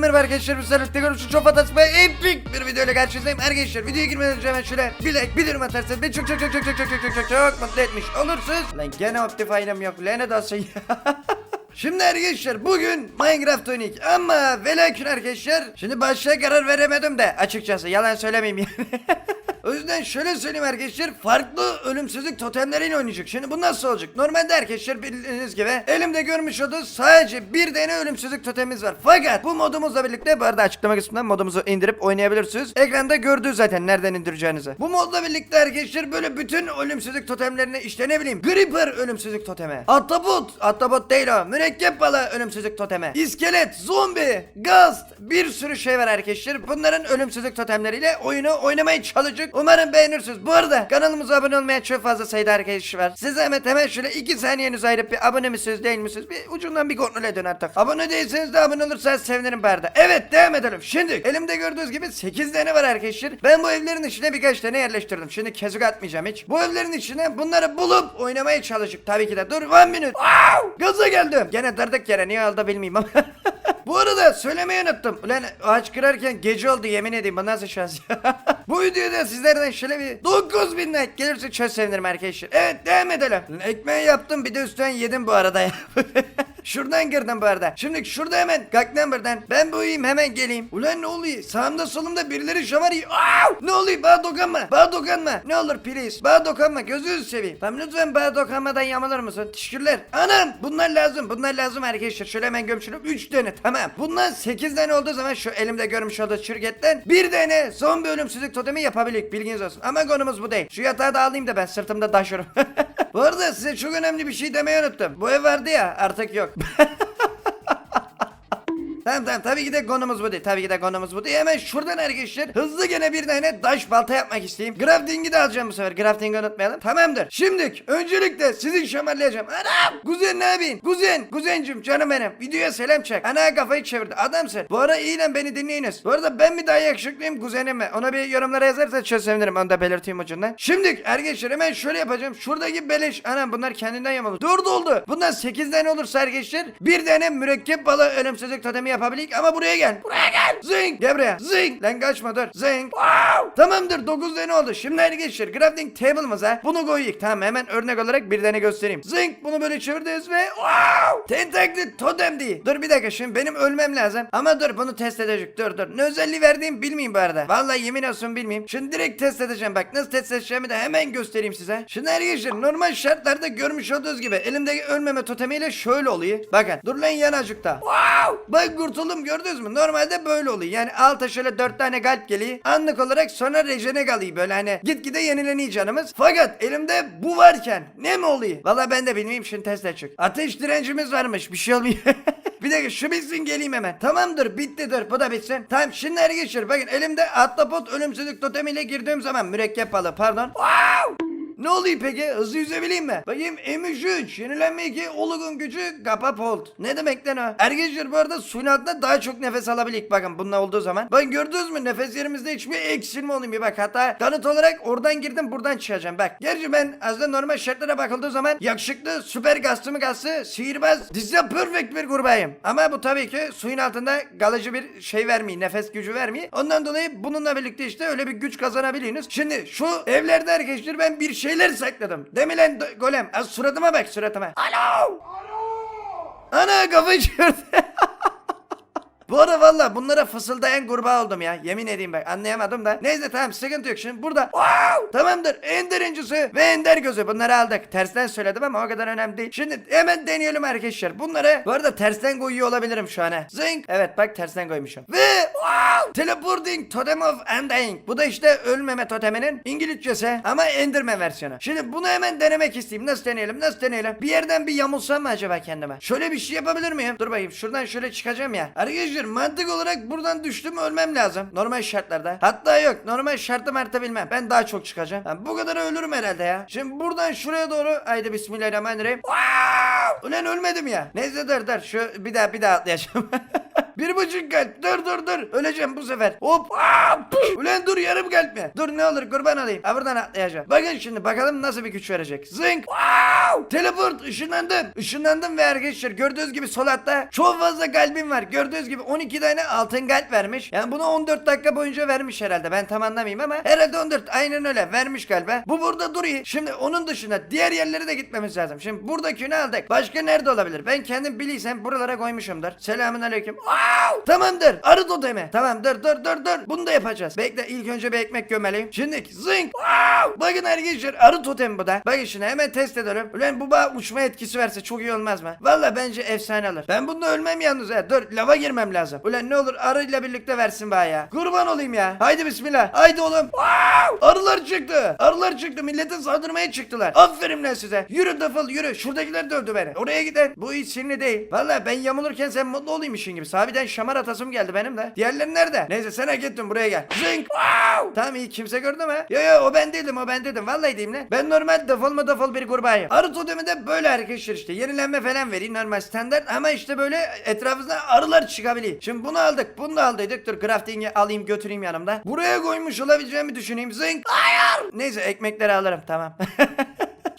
merhaba arkadaşlar. Sefer tekrar şu çok fantastik ve epik bir video ile karşınızdayım. Arkadaşlar videoya girmeden önce hemen şöyle bir like bir yorum atarsanız beni çok çok çok çok çok çok çok çok çok mutlu etmiş olursunuz. Lan gene Optifine'ım yok. Lanet olsun ya. Şimdi arkadaşlar bugün Minecraft oynayak ama ve lakin arkadaşlar şimdi başta karar veremedim de açıkçası yalan söylemeyeyim yani. O yüzden şöyle söyleyeyim arkadaşlar farklı ölümsüzlük totemleriyle oynayacak. Şimdi bu nasıl olacak? Normalde arkadaşlar bildiğiniz gibi elimde görmüş olduğunuz sadece bir tane ölümsüzlük totemimiz var. Fakat bu modumuzla birlikte bu arada açıklama kısmından modumuzu indirip oynayabilirsiniz. Ekranda gördüğü zaten nereden indireceğinizi. Bu modla birlikte arkadaşlar böyle bütün ölümsüzlük totemlerini işte ne bileyim Gripper ölümsüzlük totemi. Atabut, Atabut değil o. Mürekkep balığı ölümsüzlük totemi. İskelet, zombi, ghost bir sürü şey var arkadaşlar. Bunların ölümsüzlük totemleriyle oyunu oynamaya çalışacak. Umarım beğenirsiniz. Bu arada kanalımıza abone olmayan çok fazla sayıda arkadaş var. Size hemen hemen şöyle 2 saniyenizi ayırıp bir abone misiniz değil misiniz? Bir ucundan bir kontrol edin artık. Abone değilseniz de abone olursanız sevinirim bu arada. Evet devam edelim. Şimdi elimde gördüğünüz gibi 8 tane var arkadaşlar. Ben bu evlerin içine birkaç tane yerleştirdim. Şimdi kezuk atmayacağım hiç. Bu evlerin içine bunları bulup oynamaya çalışıp tabii ki de dur one minute. Wow! Gaza geldim. Gene dırdık yere niye aldı bilmiyorum ama. Bu arada söylemeyi unuttum. Ulan ağaç kırarken gece oldu yemin edeyim bu nasıl şans. Bu videoda sizlerden şöyle bir 9000 like gelirse çok sevinirim arkadaşlar. Evet devam edelim. Ekmeği yaptım bir de üstten yedim bu arada ya. Şuradan girdim bu arada. Şimdi şurada hemen kalk lan buradan. Ben bu uyuyayım hemen geleyim. Ulan ne oluyor? Sağımda solumda birileri şamar yiyor. Aa! Ne oluyor? Bana dokunma. Bana dokunma. Ne olur please. Bana dokunma. Gözünüzü seveyim. Tamam lütfen bana dokunmadan yamalar mısın? Teşekkürler. Anam bunlar lazım. Bunlar lazım arkadaşlar. Şöyle hemen gömçürüp 3 tane tamam. Bundan 8 tane olduğu zaman şu elimde görmüş olduğu şirketten bir tane son bir ölümsüzlük totemi yapabilik. Bilginiz olsun. Ama konumuz bu değil. Şu yatağı da alayım da ben sırtımda taşırım. bu arada size çok önemli bir şey demeyi unuttum. Bu ev vardı ya artık yok. Tamam tamam tabii ki de konumuz bu değil. Tabii ki de konumuz bu değil. Hemen şuradan arkadaşlar hızlı gene bir tane taş balta yapmak isteyeyim. Crafting'i de alacağım bu sefer. Crafting'i unutmayalım. Tamamdır. Şimdi öncelikle sizi şamarlayacağım. Anam! Kuzen ne yapayım? Kuzen! Kuzencim canım benim. Videoya selam çek. Ana kafayı çevirdi. Adamsın. Bu ara iyi lan beni dinleyiniz. Bu arada ben mi daha yakışıklıyım kuzenim mi? Ona bir yorumlara yazarsa çok sevinirim. Onu da belirteyim ucundan. Şimdi arkadaşlar hemen şöyle yapacağım. Şuradaki beleş. Anam bunlar kendinden yamalı. Dört oldu. Bundan 8 tane olursa arkadaşlar bir tane mürekkep balığı ölümsüzlük totemi yapabilik ama buraya gel. Buraya gel. Zing. Gel buraya. Zing. Lan kaçma dur. Zing. Wow. Tamamdır 9 tane oldu. Şimdi arkadaşlar crafting table'ımıza bunu koyuyuk. Tamam hemen örnek olarak bir tane göstereyim. Zing. Bunu böyle çevirdiyiz ve wow. Tentaklı totem değil. Dur bir dakika şimdi benim ölmem lazım. Ama dur bunu test edecek. Dur dur. Ne özelliği verdiğimi bilmeyeyim bu arada. Vallahi yemin olsun bilmeyeyim. Şimdi direkt test edeceğim. Bak nasıl test edeceğimi de hemen göstereyim size. Şimdi arkadaşlar normal şartlarda görmüş olduğunuz gibi elimdeki ölmeme totemiyle şöyle oluyor. Bakın dur lan yanacıkta. Wow. Bak kurtuldum gördünüz mü? Normalde böyle oluyor. Yani alta şöyle dört tane kalp geliyor. Anlık olarak sonra rejene kalıyor böyle hani gitgide yenileniyor canımız. Fakat elimde bu varken ne mi oluyor? Valla ben de bilmiyorum şimdi test edecek. Ateş direncimiz varmış bir şey olmuyor. bir dakika şu bitsin geleyim hemen. Tamamdır bitti dur bu da bitsin. Tamam şimdi arkadaşlar bakın elimde ahtapot ölümsüzlük totemiyle girdiğim zaman mürekkep balığı pardon. Wow. Ne oluyor peki? Hızlı yüzebileyim mi? Bakayım M3 yenilenme 2 Olugun gücü kapa polt. Ne demek lan o? Arkadaşlar bu arada suyun altında daha çok nefes alabilik bakın bununla olduğu zaman. Bakın gördünüz mü nefes yerimizde hiçbir eksilme olmuyor bak hatta kanıt olarak oradan girdim buradan çıkacağım bak. Gerçi ben aslında normal şartlara bakıldığı zaman yakışıklı süper gazlı mı gazlı sihirbaz dizide perfect bir kurbayım. Ama bu tabii ki suyun altında kalıcı bir şey vermiyor nefes gücü vermiyor. Ondan dolayı bununla birlikte işte öyle bir güç kazanabiliyorsunuz. Şimdi şu evlerde arkadaşlar ben bir şeyler sakladım. Demilen golem. Az suratıma bak suratıma. Alo. Ana kafayı çığırdı. Bu arada valla bunlara fısıldayan kurbağa oldum ya. Yemin edeyim bak anlayamadım da. Neyse tamam sıkıntı yok şimdi burada. Wow! Tamamdır. Ender incisi ve ender gözü. Bunları aldık. Tersten söyledim ama o kadar önemli değil. Şimdi hemen deneyelim arkadaşlar. Bunları bu arada tersten koyuyor olabilirim şu an. Zing. Evet bak tersten koymuşum. Ve wow! Teleporting Totem of Ending. Bu da işte ölmeme toteminin İngilizcesi ama Enderman versiyonu. Şimdi bunu hemen denemek isteyeyim. Nasıl deneyelim? Nasıl deneyelim? Bir yerden bir yamulsam mı acaba kendime? Şöyle bir şey yapabilir miyim? Dur bakayım. Şuradan şöyle çıkacağım ya. Arkadaşlar mantık olarak buradan düştüm ölmem lazım. Normal şartlarda. Hatta yok. Normal şartı mertebe bilmem. Ben daha çok çıkacağım. Ben bu kadar ölürüm herhalde ya. Şimdi buradan şuraya doğru. Haydi bismillahirrahmanirrahim. Ulan ölmedim ya. Neyse dur dur. Şu bir daha bir daha atlayacağım. Bir buçuk kalp. Dur dur dur. Öleceğim bu sefer. Hop. Aa, püf. Ulan dur yarım kalp? Dur ne olur kurban olayım. Ha buradan atlayacağım. Bakın şimdi bakalım nasıl bir güç verecek. Zınk. Wow. Teleport ışınlandım. Işınlandım ve arkadaşlar gördüğünüz gibi sol altta çok fazla kalbim var. Gördüğünüz gibi 12 tane altın kalp vermiş. Yani bunu 14 dakika boyunca vermiş herhalde. Ben tam anlamayayım ama herhalde 14 aynen öyle vermiş galiba. Bu burada duruyor. Şimdi onun dışında diğer yerlere de gitmemiz lazım. Şimdi buradakini aldık. Başka nerede olabilir? Ben kendim biliysem buralara koymuşumdur. Selamun aleyküm. Tamamdır. Arı totemi. Tamam dur dur dur dur. Bunu da yapacağız. Bekle ilk önce bir ekmek gömeleyim. Şimdi zınk. Wow! Bakın arkadaşlar arı totemi bu da. Bakın şimdi hemen test edelim. Ulan bu bana uçma etkisi verse çok iyi olmaz mı? Valla bence efsane olur. Ben bunda ölmem yalnız ha. Dur lava girmem lazım. Ulan ne olur arıyla birlikte versin bana ya. Kurban olayım ya. Haydi bismillah. Haydi oğlum. Wow! Arılar çıktı. Arılar çıktı. Millete saldırmaya çıktılar. Aferin lan size. Yürü defol yürü. Şuradakiler dövdü beni. Oraya giden. Bu hiç sinirli değil. Valla ben yamulurken sen mutlu olayım işin gibi. Sabiden şamar atasım geldi benim de. Diğerleri nerede? Neyse sen hak ettin buraya gel. Zınk. Wow! Tamam iyi kimse gördü mü? Yo yo o ben değildim o ben dedim. Vallahi diyeyim lan. Ben normal defol mu defol bir kurbağayım. Arı totemi de böyle arkadaşlar işte. Yenilenme falan vereyim normal standart ama işte böyle etrafımızda arılar çıkabiliyor. Şimdi bunu aldık. Bunu da aldıydık. Dur crafting'i alayım götüreyim yanımda. Buraya koymuş olabileceğimi düşüneyim. Zınk. Hayır. Neyse ekmekleri alırım tamam.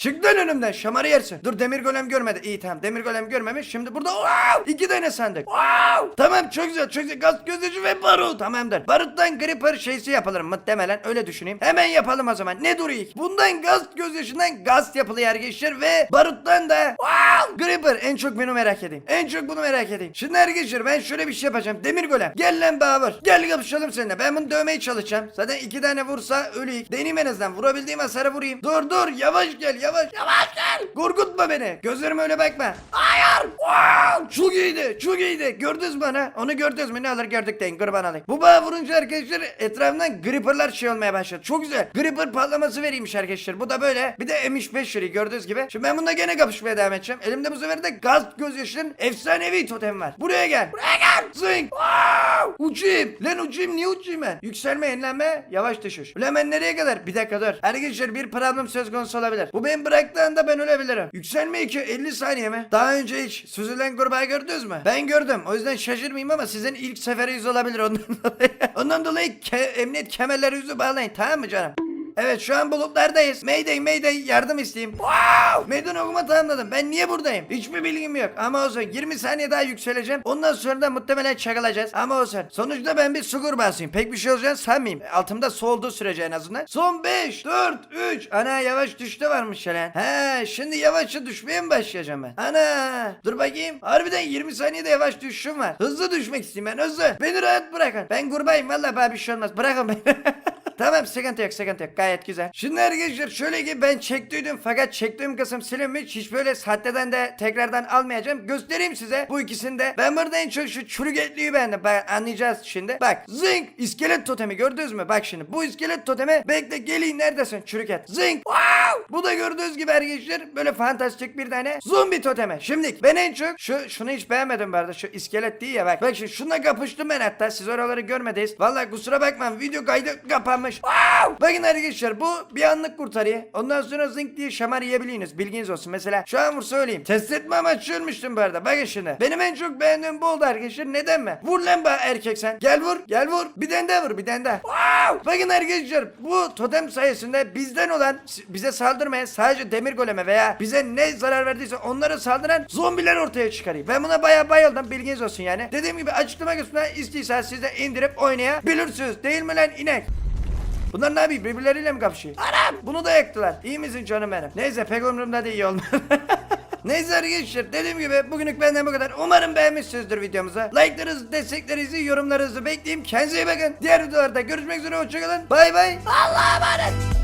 Çık lan önümden şamarı yersin. Dur demir golem görmedi. İyi tamam demir golem görmemiş. Şimdi burada wow, iki tane sandık. Wow. Tamam çok güzel çok güzel. Gaz gözücü ve barut. Tamamdır. Baruttan gripper şeysi yapılır muhtemelen öyle düşüneyim. Hemen yapalım o zaman. Ne duruyor? Bundan gaz gözyaşından gaz yapılıyor arkadaşlar ve baruttan da wow, gripper. En çok bunu merak edeyim. En çok bunu merak edeyim. Şimdi arkadaşlar ben şöyle bir şey yapacağım. Demir golem. Gel lan Babur. Gel kapışalım seninle. Ben bunu dövmeye çalışacağım. Zaten iki tane vursa öleyim. Deneyim en azından. Vurabildiğim hasarı vurayım. Dur dur yavaş gel yavaş yavaş gel. Korkutma beni. Gözlerime öyle bakma. Hayır. Wow. Çok iyiydi. Çok iyiydi. Gördünüz mü onu? Onu gördünüz mü? Ne alır gördük deyin. Kurban alayım. Bu bağı vurunca arkadaşlar etrafından gripperlar şey olmaya başladı. Çok güzel. Gripper patlaması veriymiş arkadaşlar. Bu da böyle. Bir de M5 veriyor gördüğünüz gibi. Şimdi ben bunda gene kapışmaya devam edeceğim. Elimde bu sefer de gaz gözyaşının efsanevi totem var. Buraya gel. Buraya gel. Zing. Wow. Uçayım. Lan uçayım. Niye uçayım ben? Yükselme yenilenme. Yavaş düşüş. Ulan ben nereye kadar? Bir dakika dur. Arkadaşlar bir problem söz konusu olabilir. Bu beni bıraktığında ben ölebilirim. Yükselme 2 50 saniye mi? Daha önce hiç süzülen kurbağa gördünüz mü? Ben gördüm. O yüzden şaşırmayayım ama sizin ilk seferiniz olabilir ondan dolayı. ondan dolayı ke- emniyet kemerlerinizi bağlayın tamam mı canım? Evet şu an bulutlardayız. Mayday mayday yardım isteyeyim. Wow! Meydan okuma tamamladım. Ben niye buradayım? Hiçbir bilgim yok. Ama olsun 20 saniye daha yükseleceğim. Ondan sonra da muhtemelen çakılacağız. Ama olsun. Sonuçta ben bir su kurbağasıyım. Pek bir şey olacağını sanmayayım. Altımda su olduğu sürece en azından. Son 5, 4, 3. Ana yavaş düştü varmış lan. He şimdi yavaşça düşmeye mi başlayacağım ben? Ana. Dur bakayım. Harbiden 20 saniyede yavaş düşüşüm var. Hızlı düşmek istiyorum ben hızlı. Beni rahat bırakın. Ben kurbağayım. Vallahi bana bir şey olmaz. Bırakın beni. Tamam sıkıntı yok sıkıntı yok gayet güzel. Şimdi arkadaşlar şöyle ki ben çektiydim fakat çektiğim kısım silinmiş. Hiç böyle sahteden de tekrardan almayacağım. Göstereyim size bu ikisini de. Ben burada en çok şu çürük etliyi beğendim. Bak anlayacağız şimdi. Bak zing iskelet totemi gördünüz mü? Bak şimdi bu iskelet totemi bekle geleyim neredesin çürük et. Zing wow. Bu da gördüğünüz gibi arkadaşlar böyle fantastik bir tane zombi totemi. Şimdi ben en çok şu şunu hiç beğenmedim bu arada. Şu iskelet değil ya bak. Bak şimdi şununla kapıştım ben hatta. Siz oraları görmediniz. Vallahi kusura bakmayın video kaydı kapanmış. Wow! Bakın arkadaşlar bu bir anlık kurtarıyor. Ondan sonra zınk diye şamar yiyebiliyorsunuz. Bilginiz olsun. Mesela şu an vur söyleyeyim. Test etme amaçlı ölmüştüm bu arada. Bakın şimdi. Benim en çok beğendiğim bu oldu arkadaşlar. Neden mi? Vur lan bana erkek sen. Gel vur. Gel vur. Bir tane daha vur. Bir tane daha. Wow! Bakın arkadaşlar bu totem sayesinde bizden olan bize saldırmayan sadece demir goleme veya bize ne zarar verdiyse onlara saldıran zombiler ortaya çıkarıyor. Ben buna bayağı bayıldım. Bilginiz olsun yani. Dediğim gibi açıklama kısmına istiyorsanız siz de indirip oynayabilirsiniz. Değil mi lan inek? Bunlar ne yapıyor? Birbirleriyle mi kapışıyor? Anam! Bunu da yaktılar. İyi misin canım benim? Neyse pek umurumda değil olmadı. Neyse arkadaşlar dediğim gibi bugünlük benden bu kadar. Umarım beğenmişsinizdir videomuzu. Like'larınızı, desteklerinizi, yorumlarınızı bekleyeyim. Kendinize iyi bakın. Diğer videolarda görüşmek üzere. Hoşçakalın. Bay bay. Allah'a emanet.